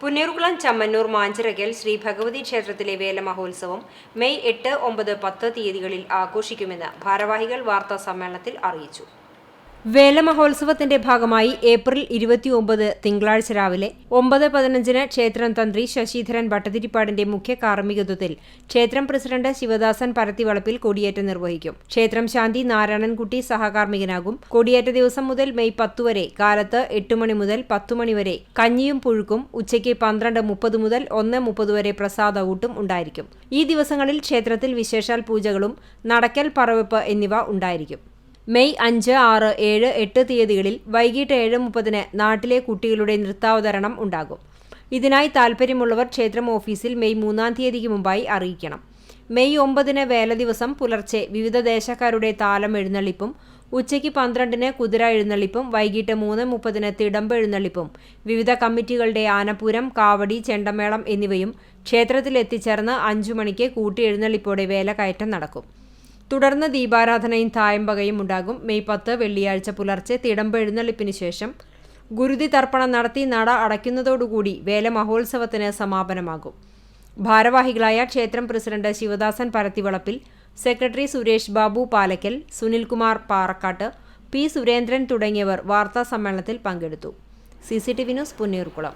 പുന്നൂർകുളം ചമ്മന്നൂർ മാഞ്ചിറകൽ ശ്രീ ഭഗവതി ക്ഷേത്രത്തിലെ വേല മഹോത്സവം മെയ് എട്ട് ഒമ്പത് പത്ത് തീയതികളിൽ ആഘോഷിക്കുമെന്ന് ഭാരവാഹികൾ വാർത്താ സമ്മേളനത്തിൽ അറിയിച്ചു വേല മഹോത്സവത്തിന്റെ ഭാഗമായി ഏപ്രിൽ ഇരുപത്തിയൊമ്പത് തിങ്കളാഴ്ച രാവിലെ ഒമ്പത് പതിനഞ്ചിന് ക്ഷേത്രം തന്ത്രി ശശിധരൻ ഭട്ടതിരിപ്പാടിന്റെ മുഖ്യ കാർമ്മികത്വത്തിൽ ക്ഷേത്രം പ്രസിഡന്റ് ശിവദാസൻ പരത്തിവളപ്പിൽ കൊടിയേറ്റം നിർവഹിക്കും. ക്ഷേത്രം ശാന്തി നാരായണൻകുട്ടി സഹകാർമ്മികനാകും. കൊടിയേറ്റ ദിവസം മുതൽ മെയ് പത്തു വരെ കാലത്ത് എട്ട് മണി മുതൽ പത്തു മണി വരെ കഞ്ഞിയും പുഴുക്കും ഉച്ചയ്ക്ക് പന്ത്രണ്ട് മുപ്പത് മുതൽ ഒന്ന് മുപ്പത് വരെ പ്രസാദ ഊട്ടും ഉണ്ടായിരിക്കും. ഈ ദിവസങ്ങളിൽ ക്ഷേത്രത്തിൽ വിശേഷാൽ പൂജകളും നടക്കൽ പറവെപ്പ് എന്നിവ ഉണ്ടായിരിക്കും. മെയ് അഞ്ച് ആറ് ഏഴ് എട്ട് തീയതികളിൽ വൈകിട്ട് ഏഴ് മുപ്പതിന് നാട്ടിലെ കുട്ടികളുടെ നൃത്താവതരണം ഉണ്ടാകും. ഇതിനായി താൽപ്പര്യമുള്ളവർ ക്ഷേത്രം ഓഫീസിൽ മെയ് മൂന്നാം തീയതിക്ക് മുമ്പായി അറിയിക്കണം. മെയ് ഒമ്പതിന് വേല ദിവസം പുലർച്ചെ വിവിധ ദേശക്കാരുടെ താലം എഴുന്നള്ളിപ്പും ഉച്ചയ്ക്ക് പന്ത്രണ്ടിന് കുതിര എഴുന്നള്ളിപ്പും വൈകിട്ട് മൂന്ന് മുപ്പതിന് തിടമ്പ് എഴുന്നള്ളിപ്പും വിവിധ കമ്മിറ്റികളുടെ ആനപ്പൂരം കാവടി ചെണ്ടമേളം എന്നിവയും ക്ഷേത്രത്തിൽ എത്തിച്ചേർന്ന് അഞ്ചു മണിക്ക് കൂട്ടി എഴുന്നള്ളിപ്പോടെ വേലകയറ്റം നടക്കും. തുടർന്ന് ദീപാരാധനയും തായമ്പകയും ഉണ്ടാകും. മെയ് പത്ത് വെള്ളിയാഴ്ച പുലർച്ചെ തിടമ്പ് എഴുന്നള്ളിപ്പിന് ശേഷം ഗുരുതി തർപ്പണം നടത്തി നട അടയ്ക്കുന്നതോടുകൂടി വേല മഹോത്സവത്തിന് സമാപനമാകും. ഭാരവാഹികളായ ക്ഷേത്രം president Sivadasan Parathivalappil secretary Suresh Babu Palakkal Sunilkumar Parakkattu P Surendran തുടങ്ങിയവർ വാർത്താ സമ്മേളനത്തിൽ പങ്കെടുത്തു. C C T V news Punneerkulam.